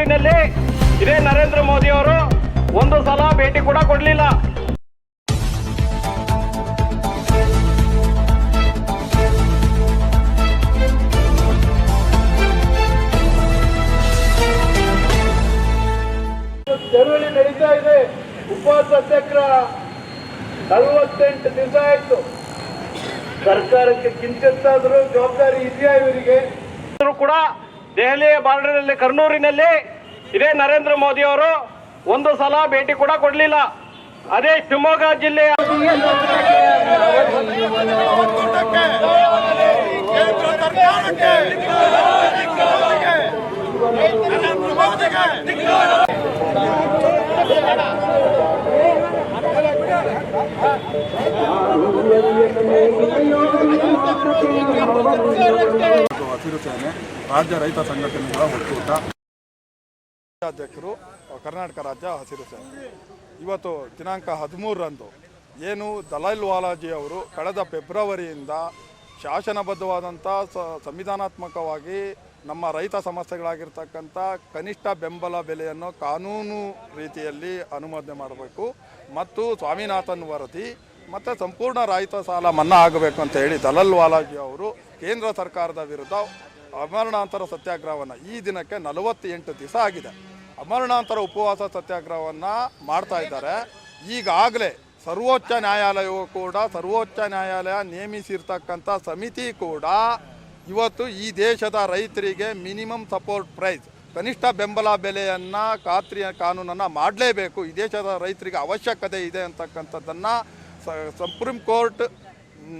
ಕರ್ನೂರಿನಲ್ಲಿ ಇದೇ ನರೇಂದ್ರ ಮೋದಿ ಅವರು ಒಂದು ಸಲ ಭೇಟಿ ಕೂಡ ಕೊಡಲಿಲ್ಲ. ಚಳುವಳಿ ನಡೀತಾ ಇದೆ. ಉಪವಾಸ ಸತ್ಯಾಗ್ರಹ ನಲವತ್ತೆಂಟು ದಿವಸ ಆಯ್ತು. ಸರ್ಕಾರಕ್ಕೆ ಕಿಂಚಿತ್ತಾದರೂ ಜವಾಬ್ದಾರಿ ಇದೆಯಾ ಇವರಿಗೆ? ಕೂಡ ದೆಹಲಿಯ ಬಾರ್ಡರ್ನಲ್ಲಿ ಕರ್ನೂರಿನಲ್ಲಿ ಇದೇ ನರೇಂದ್ರ ಮೋದಿ ಅವರು ಒಂದು ಸಲ ಭೇಟಿ ಕೂಡ ಕೊಡಲಿಲ್ಲ. ಅದೇ ಶಿವಮೊಗ್ಗ ಜಿಲ್ಲೆಯ ಕೇಂದ್ರ ಸರ್ಕಾರಕ್ಕೆ ನರೇಂದ್ರ ಮೋದಿಗೆ ಹಸಿರು ಸೇನೆ ರಾಜ್ಯ ರೈತ ಸಂಘಟನೆಗಳ ಒಕ್ಕೂಟ. ರಾಜ್ಯಾಧ್ಯಕ್ಷರು, ಕರ್ನಾಟಕ ರಾಜ್ಯ ಹಸಿರು ಸೇನೆ. ಇವತ್ತು ದಿನಾಂಕ ಹದಿಮೂರರಂದು ಏನು ದಲೈಲ್ ವಾಲಾಜಿ ಅವರು ಕಳೆದ ಫೆಬ್ರವರಿಯಿಂದ ಶಾಸನಬದ್ಧವಾದಂಥ ಸಂವಿಧಾನಾತ್ಮಕವಾಗಿ ನಮ್ಮ ರೈತ ಸಮಸ್ಯೆಗಳಾಗಿರ್ತಕ್ಕಂಥ ಕನಿಷ್ಠ ಬೆಂಬಲ ಬೆಲೆಯನ್ನು ಕಾನೂನು ರೀತಿಯಲ್ಲಿ ಅನುಮೋದನೆ ಮಾಡಬೇಕು. ಮತ್ತು ಸ್ವಾಮಿನಾಥನ್ ವರದಿ, ಮತ್ತು ಸಂಪೂರ್ಣ ರೈತ ಸಾಲ ಮನ್ನಾ ಆಗಬೇಕು ಅಂತ ಹೇಳಿ ದಲಲ್ ವಾಲಾಜಿ ಅವರು ಕೇಂದ್ರ ಸರ್ಕಾರದ ವಿರುದ್ಧ ಅಮರಣಾಂತರ ಸತ್ಯಾಗ್ರಹವನ್ನು ಈ ದಿನಕ್ಕೆ ನಲವತ್ತೆಂಟು ದಿವಸ ಆಗಿದೆ. ಅಮರಣಾಂತರ ಉಪವಾಸ ಸತ್ಯಾಗ್ರಹವನ್ನು ಮಾಡ್ತಾ ಇದ್ದಾರೆ. ಈಗಾಗಲೇ ಸರ್ವೋಚ್ಚ ನ್ಯಾಯಾಲಯವು ಕೂಡ, ಸರ್ವೋಚ್ಚ ನ್ಯಾಯಾಲಯ ನೇಮಿಸಿರ್ತಕ್ಕಂಥ ಸಮಿತಿ ಕೂಡ ಇವತ್ತು ಈ ದೇಶದ ರೈತರಿಗೆ ಮಿನಿಮಮ್ ಸಪೋರ್ಟ್ ಪ್ರೈಸ್, ಕನಿಷ್ಠ ಬೆಂಬಲ ಬೆಲೆಯನ್ನು ಖಾತ್ರಿಯ ಕಾನೂನನ್ನು ಮಾಡಲೇಬೇಕು. ಈ ದೇಶದ ರೈತರಿಗೆ ಅವಶ್ಯಕತೆ ಇದೆ ಅಂತಕ್ಕಂಥದ್ದನ್ನು ಸುಪ್ರೀಂ ಕೋರ್ಟ್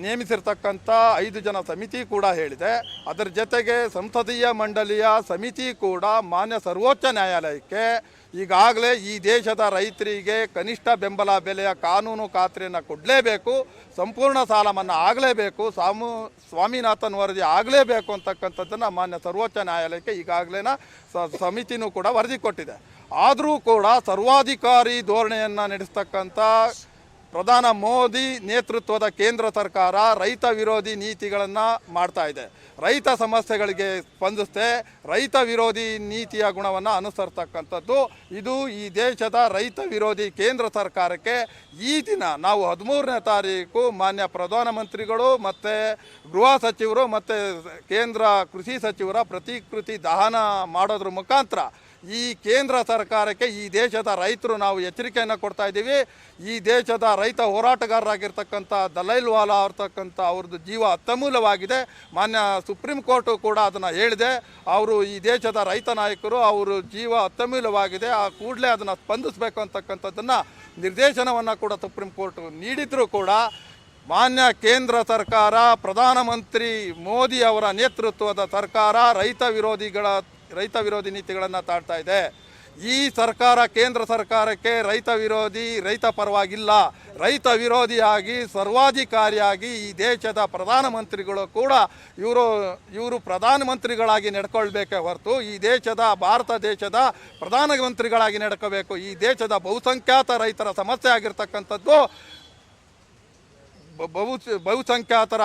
ನೇಮಿಸಿರ್ತಕ್ಕಂಥ ಐದು ಜನ ಸಮಿತಿ ಕೂಡ ಹೇಳಿದೆ. ಅದರ ಜೊತೆಗೆ ಸಂಸದೀಯ ಮಂಡಳಿಯ ಸಮಿತಿ ಕೂಡ ಮಾನ್ಯ ಸರ್ವೋಚ್ಚ ನ್ಯಾಯಾಲಯಕ್ಕೆ ಈಗಾಗಲೇ ಈ ದೇಶದ ರೈತರಿಗೆ ಕನಿಷ್ಠ ಬೆಂಬಲ ಬೆಲೆಯ ಕಾನೂನು ಖಾತ್ರಿಯನ್ನು ಕೊಡಲೇಬೇಕು, ಸಂಪೂರ್ಣ ಸಾಲ ಮನ್ನಾ ಆಗಲೇಬೇಕು ಸಾಮು ಸ್ವಾಮಿನಾಥನ್ ವರದಿ ಆಗಲೇಬೇಕು ಅಂತಕ್ಕಂಥದ್ದನ್ನು ಮಾನ್ಯ ಸರ್ವೋಚ್ಚ ನ್ಯಾಯಾಲಯಕ್ಕೆ ಈಗಾಗಲೇ ಸಮಿತಿನೂ ಕೂಡ ವರದಿ ಕೊಟ್ಟಿದೆ. ಆದರೂ ಕೂಡ ಸರ್ವಾಧಿಕಾರಿ ಧೋರಣೆಯನ್ನು ನಡೆಸ್ತಕ್ಕಂಥ ಪ್ರಧಾನ ಮೋದಿ ನೇತೃತ್ವದ ಕೇಂದ್ರ ಸರ್ಕಾರ ರೈತ ವಿರೋಧಿ ನೀತಿಗಳನ್ನು ಮಾಡ್ತಾ ಇದೆ. ರೈತ ಸಮಸ್ಯೆಗಳಿಗೆ ಸ್ಪಂದಿಸ್ತೆ ರೈತ ವಿರೋಧಿ ನೀತಿಯ ಗುಣವನ್ನು ಅನುಸರ್ತಕ್ಕಂಥದ್ದು. ಇದು ಈ ದೇಶದ ರೈತ ವಿರೋಧಿ ಕೇಂದ್ರ ಸರ್ಕಾರಕ್ಕೆ ಈ ದಿನ ನಾವು ಹದಿಮೂರನೇ ತಾರೀಕು ಮಾನ್ಯ ಪ್ರಧಾನಮಂತ್ರಿಗಳು ಮತ್ತು ಗೃಹ ಸಚಿವರು ಮತ್ತು ಕೇಂದ್ರ ಕೃಷಿ ಸಚಿವರ ಪ್ರತಿಕೃತಿ ದಹನ ಮಾಡೋದ್ರ ಮುಖಾಂತರ ಈ ಕೇಂದ್ರ ಸರ್ಕಾರಕ್ಕೆ ಈ ದೇಶದ ರೈತರು ನಾವು ಎಚ್ಚರಿಕೆಯನ್ನು ಕೊಡ್ತಾ ಇದ್ದೀವಿ. ಈ ದೇಶದ ರೈತ ಹೋರಾಟಗಾರರಾಗಿರ್ತಕ್ಕಂಥ ದಲೈಲ್ ವಾಲಾ ಅವ್ರತಕ್ಕಂಥ ಅವ್ರದ್ದು ಜೀವ ಅತ್ಯಮೂಲವಾಗಿದೆ ಮಾನ್ಯ ಸುಪ್ರೀಂ ಕೋರ್ಟು ಕೂಡ ಅದನ್ನು ಹೇಳಿದೆ. ಅವರು ಈ ದೇಶದ ರೈತ ನಾಯಕರು ಅವರು ಜೀವ ಅತ್ಯಮೂಲವಾಗಿದೆ ಆ ಕೂಡಲೇ ಅದನ್ನು ಸ್ಪಂದಿಸಬೇಕು ಅಂತಕ್ಕಂಥದ್ದನ್ನು ನಿರ್ದೇಶನವನ್ನು ಕೂಡ ಸುಪ್ರೀಂ ಕೋರ್ಟ್ ನೀಡಿದರೂ ಕೂಡ ಮಾನ್ಯ ಕೇಂದ್ರ ಸರ್ಕಾರ, ಪ್ರಧಾನಮಂತ್ರಿ ಮೋದಿ ಅವರ ನೇತೃತ್ವದ ಸರ್ಕಾರ, ರೈತ ವಿರೋಧಿಗಳ ರೈತ ವಿರೋಧಿ ನೀತಿಗಳನ್ನು ತಾಡ್ತಾ ಇದೆ. ಈ ಸರ್ಕಾರ ಕೇಂದ್ರ ಸರ್ಕಾರಕ್ಕೆ ರೈತ ವಿರೋಧಿ ರೈತ ಪರವಾಗಿಲ್ಲ. ರೈತ ವಿರೋಧಿಯಾಗಿ, ಸರ್ವಾಧಿಕಾರಿಯಾಗಿ ಈ ದೇಶದ ಪ್ರಧಾನಮಂತ್ರಿಗಳು ಕೂಡ ಇವರು ಇವರು ಪ್ರಧಾನಮಂತ್ರಿಗಳಾಗಿ ನಡ್ಕೊಳ್ಬೇಕೇ ಹೊರತು ಈ ದೇಶದ, ಭಾರತ ದೇಶದ ಪ್ರಧಾನಮಂತ್ರಿಗಳಾಗಿ ನಡ್ಕೋಬೇಕು. ಈ ದೇಶದ ಬಹುಸಂಖ್ಯಾತ ರೈತರ ಸಮಸ್ಯೆ ಆಗಿರ್ತಕ್ಕಂಥದ್ದು ಬಹು ಬಹುಸಂಖ್ಯಾತರ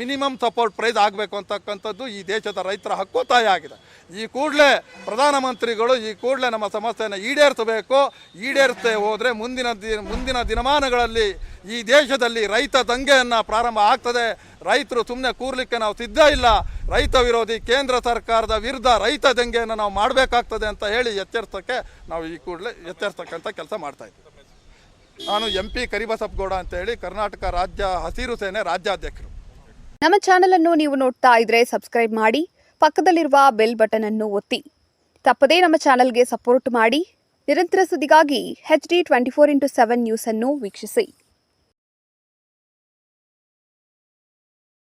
ಮಿನಿಮಮ್ ಸಪೋರ್ಟ್ ಪ್ರೈಸ್ ಆಗಬೇಕು ಅಂತಕ್ಕಂಥದ್ದು ಈ ದೇಶದ ರೈತರ ಹಕ್ಕೊತ್ತಾಯ ಆಗಿದೆ. ಈ ಕೂಡಲೇ ಪ್ರಧಾನಮಂತ್ರಿಗಳು ಈ ಕೂಡಲೇ ನಮ್ಮ ಸಮಸ್ಯೆಯನ್ನು ಈಡೇರಿಸಬೇಕು. ಈಡೇರಿಸದೆ ಹೋದರೆ ಮುಂದಿನ ದಿ ಮುಂದಿನ ದಿನಮಾನಗಳಲ್ಲಿ ಈ ದೇಶದಲ್ಲಿ ರೈತ ದಂಗೆಯನ್ನು ಪ್ರಾರಂಭ ಆಗ್ತದೆ. ರೈತರು ಸುಮ್ಮನೆ ಕೂರ್ಲಿಕ್ಕೆ ನಾವು ಸಿದ್ಧ ಇಲ್ಲ. ರೈತ ವಿರೋಧಿ ಕೇಂದ್ರ ಸರ್ಕಾರದ ವಿರುದ್ಧ ರೈತ ದಂಗೆಯನ್ನು ನಾವು ಮಾಡಬೇಕಾಗ್ತದೆ ಅಂತ ಹೇಳಿ ಎಚ್ಚರಿಸೋಕ್ಕೆ ನಾವು ಈ ಕೂಡಲೇ ಎಚ್ಚರಿಸ್ತಕ್ಕಂಥ ಕೆಲಸ ಮಾಡ್ತಾ ಇದ್ದೀವಿ. ನಾನು ಎಂ ಪಿ ಕರಿಬಸಪ್ಪಗೌಡ ಅಂತೇಳಿ ಕರ್ನಾಟಕ ರಾಜ್ಯ ಹಸಿರು ಸೇನೆ ರಾಜ್ಯಾಧ್ಯಕ್ಷರು. ನಮ್ಮ ಚಾನೆಲ್ ಅನ್ನು ನೀವು ನೋಡ್ತಾ ಇದ್ರೆ ಸಬ್ಸ್ಕ್ರೈಬ್ ಮಾಡಿ, ಪಕ್ಕದಲ್ಲಿರುವ ಬೆಲ್ ಬಟನ್ ಅನ್ನು ಒತ್ತಿ. ತಪ್ಪದೇ ನಮ್ಮ ಚಾನೆಲ್ಗೆ ಸಪೋರ್ಟ್ ಮಾಡಿ. ನಿರಂತರ ಸುದ್ದಿಗಾಗಿ H D twenty four into seven news ಅನ್ನು ವೀಕ್ಷಿಸಿ.